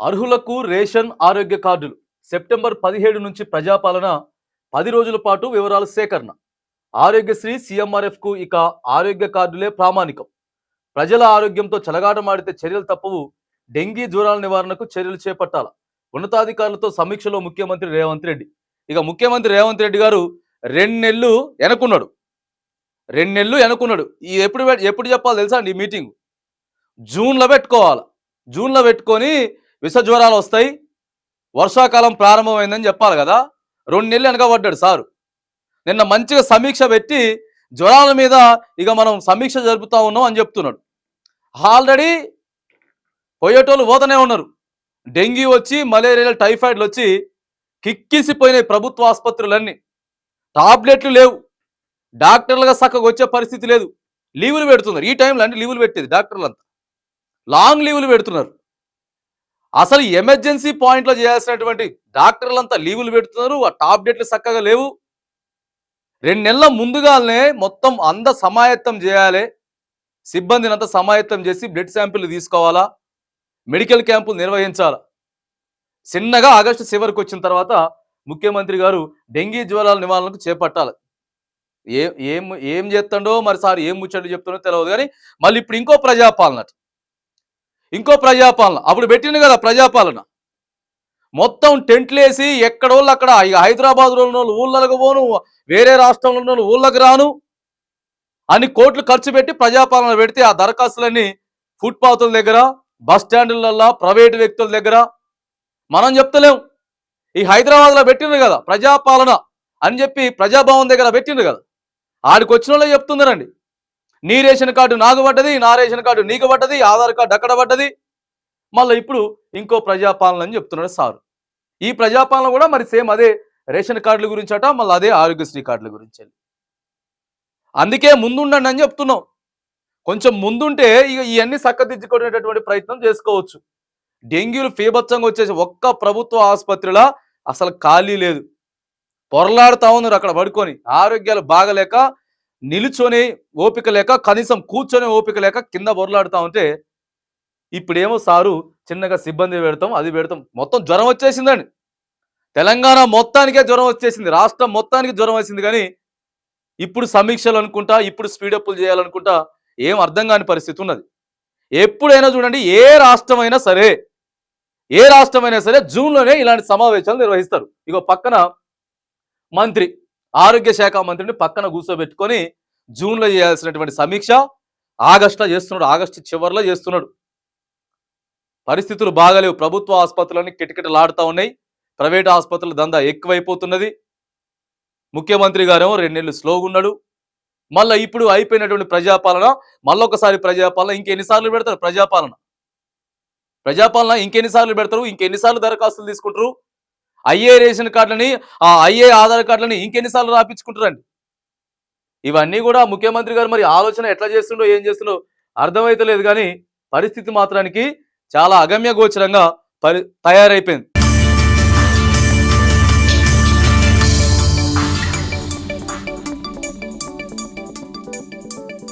అర్హులకు రేషన్ ఆరోగ్య కార్డులు. సెప్టెంబర్ పదిహేడు నుంచి ప్రజాపాలన పది రోజుల పాటు వివరాల సేకరణ. ఆరోగ్యశ్రీ సీఎంఆర్ఎఫ్కు ఇక ఆరోగ్య కార్డులే ప్రామాణికం. ప్రజల ఆరోగ్యంతో చెలగాటమాడితే చర్యలు తప్పవు. డెంగీ జ్వరాల నివారణకు చర్యలు చేపట్టాల. ఉన్నతాధికారులతో సమీక్షలో ముఖ్యమంత్రి రేవంత్ రెడ్డి. ఇక ముఖ్యమంత్రి రేవంత్ రెడ్డి గారు రెండు నెలలు వెనకున్నాడు రెండు నెలలు వెనకున్నాడు ఈ ఎప్పుడు ఎప్పుడు చెప్పాలి తెలుసా అండి ఈ మీటింగ్? జూన్లో పెట్టుకోవాలి. జూన్లో పెట్టుకొని విష జ్వరాలు వస్తాయి. వర్షాకాలం ప్రారంభమైందని చెప్పాలి కదా. రెండు నెలలు వెనకబడ్డాడు సారు. నిన్న మంచిగా సమీక్ష పెట్టి జ్వరాల మీద ఇక మనం సమీక్ష జరుపుతా ఉన్నాం అని చెప్తున్నాడు. ఆల్రెడీ పోయేటోళ్ళు పోతూనే ఉన్నారు. డెంగీ వచ్చి మలేరియా టైఫాయిడ్లు వచ్చి కిక్కిసిపోయినాయి ప్రభుత్వ ఆసుపత్రులన్నీ. టాబ్లెట్లు లేవు. డాక్టర్లుగా చక్కగా వచ్చే పరిస్థితి లేదు. లీవులు పెడుతున్నారు. ఈ టైంలో అంటే లీవులు పెట్టేది డాక్టర్లంతా. లాంగ్ లీవులు పెడుతున్నారు. అసలు ఎమర్జెన్సీ పాయింట్లో చేయాల్సినటువంటి డాక్టర్లంతా లీవులు పెడుతున్నారు ఆ టాప్ డేట్లు చక్కగా లేవు. రెండు నెలల ముందుగానే మొత్తం అంద సమాయత్తం చేయాలి. సిబ్బందిని అంతా సమాయత్తం చేసి బ్లడ్ శాంపిల్ తీసుకోవాలా? మెడికల్ క్యాంపులు నిర్వహించాలా? చిన్నగా ఆగస్టు చివరికి వచ్చిన తర్వాత ముఖ్యమంత్రి గారు డెంగీ జ్వరాల నివారణకు చేపట్టాలి. ఏ ఏం ఏం చేస్తాడో మరి సార్ ఏం ముచ్చండి చెప్తాడో తెలియదు కానీ మళ్ళీ ఇప్పుడు ఇంకో ప్రజాపాలన. ఇంకో ప్రజాపాలన. అప్పుడు పెట్టింది కదా ప్రజాపాలన. మొత్తం టెంట్లు వేసి ఎక్కడోళ్ళు అక్కడ ఇక హైదరాబాద్లో ఉన్న వాళ్ళు ఊళ్ళకు పోను వేరే రాష్ట్రంలో ఉన్న వాళ్ళు రాను అని కోట్లు ఖర్చు పెట్టి ప్రజాపాలన పెడితే ఆ దరఖాస్తులన్నీ ఫుట్పాత్ల దగ్గర బస్ స్టాండ్లలో ప్రైవేటు వ్యక్తుల దగ్గర మనం చెప్తలేం. ఈ హైదరాబాద్లో పెట్టిండ్రు కదా ప్రజాపాలన అని చెప్పి ప్రజాభవన్ దగ్గర పెట్టిండ్రు కదా. ఆడికి వచ్చిన వాళ్ళే చెప్తున్నారండి నీ రేషన్ కార్డు నాకు పడ్డది నా రేషన్ కార్డు నీకు పడ్డది ఆధార్ కార్డు అక్కడ పడ్డది. మళ్ళీ ఇప్పుడు ఇంకో ప్రజాపాలన అని చెప్తున్నాడు సారు. ఈ ప్రజాపాలన కూడా మరి సేమ్ అదే రేషన్ కార్డుల గురించి అట మళ్ళీ అదే ఆరోగ్యశ్రీ కార్డుల గురించి అందుకే ముందుండండి అని చెప్తున్నాం. కొంచెం ముందుంటే ఇక ఇవన్నీ చక్కదిద్దుకునేటటువంటి ప్రయత్నం చేసుకోవచ్చు. డెంగ్యూలు ఫీభత్సంగా వచ్చేసి ఒక్క ప్రభుత్వ ఆసుపత్రిలో అసలు ఖాళీ లేదు. పొరలాడుతూ ఉన్నారు అక్కడ పడుకొని. ఆరోగ్యాలు బాగలేక నిలుచొని ఓపిక లేక కనీసం కూర్చొని ఓపిక లేక కింద బొరలాడుతా ఉంటే ఇప్పుడేమో సారు చిన్నగా సిబ్బంది పెడతాం అది పెడతాం. మొత్తం జ్వరం వచ్చేసిందండి. తెలంగాణ మొత్తానికే జ్వరం వచ్చేసింది. రాష్ట్రం మొత్తానికి జ్వరం వచ్చింది కానీ ఇప్పుడు సమీక్షలు అనుకుంటా ఇప్పుడు స్పీడప్లు చేయాలనుకుంటా ఏం అర్థం కాని పరిస్థితి ఉన్నది. ఎప్పుడైనా చూడండి ఏ రాష్ట్రమైనా సరే ఏ రాష్ట్రమైనా సరే జూన్లోనే ఇలాంటి సమావేశాలు నిర్వహిస్తారు. ఇక పక్కన మంత్రి ఆరోగ్య శాఖ మంత్రిని పక్కన కూర్చోబెట్టుకొని జూన్లో చేయాల్సినటువంటి సమీక్ష ఆగస్టులో చేస్తున్నాడు. ఆగస్టు చివరిలో చేస్తున్నాడు. పరిస్థితులు బాగాలేవు. ప్రభుత్వ ఆసుపత్రులన్నీ కిటకిటలాడుతూ ఉన్నాయి. ప్రైవేట్ ఆసుపత్రుల దందా ఎక్కువైపోతున్నది. ముఖ్యమంత్రి గారేమో రెండు నెలలు స్లోగా ఉన్నాడు. మళ్ళీ ఇప్పుడు అయిపోయినటువంటి ప్రజాపాలన మళ్ళొకసారి ప్రజాపాలన ఇంకెన్నిసార్లు పెడతారు? ప్రజాపాలన. ప్రజాపాలన ఇంకెన్నిసార్లు పెడతారు? ఇంకెన్నిసార్లు దరఖాస్తులు తీసుకుంటారు? ఐఏ రేషన్ కార్డులని ఆ ఐఏ ఆధార్ కార్డులని ఇంకెన్నిసార్లు రాపించుకుంటారండి? ఇవన్నీ కూడా ముఖ్యమంత్రి గారు మరి ఆలోచన ఎట్లా చేస్తుండో ఏం చేస్తుండో అర్థమైతలేదు కానీ పరిస్థితి మాత్రానికి చాలా అగమ్య గోచరంగా పరి తయారైపోయింది.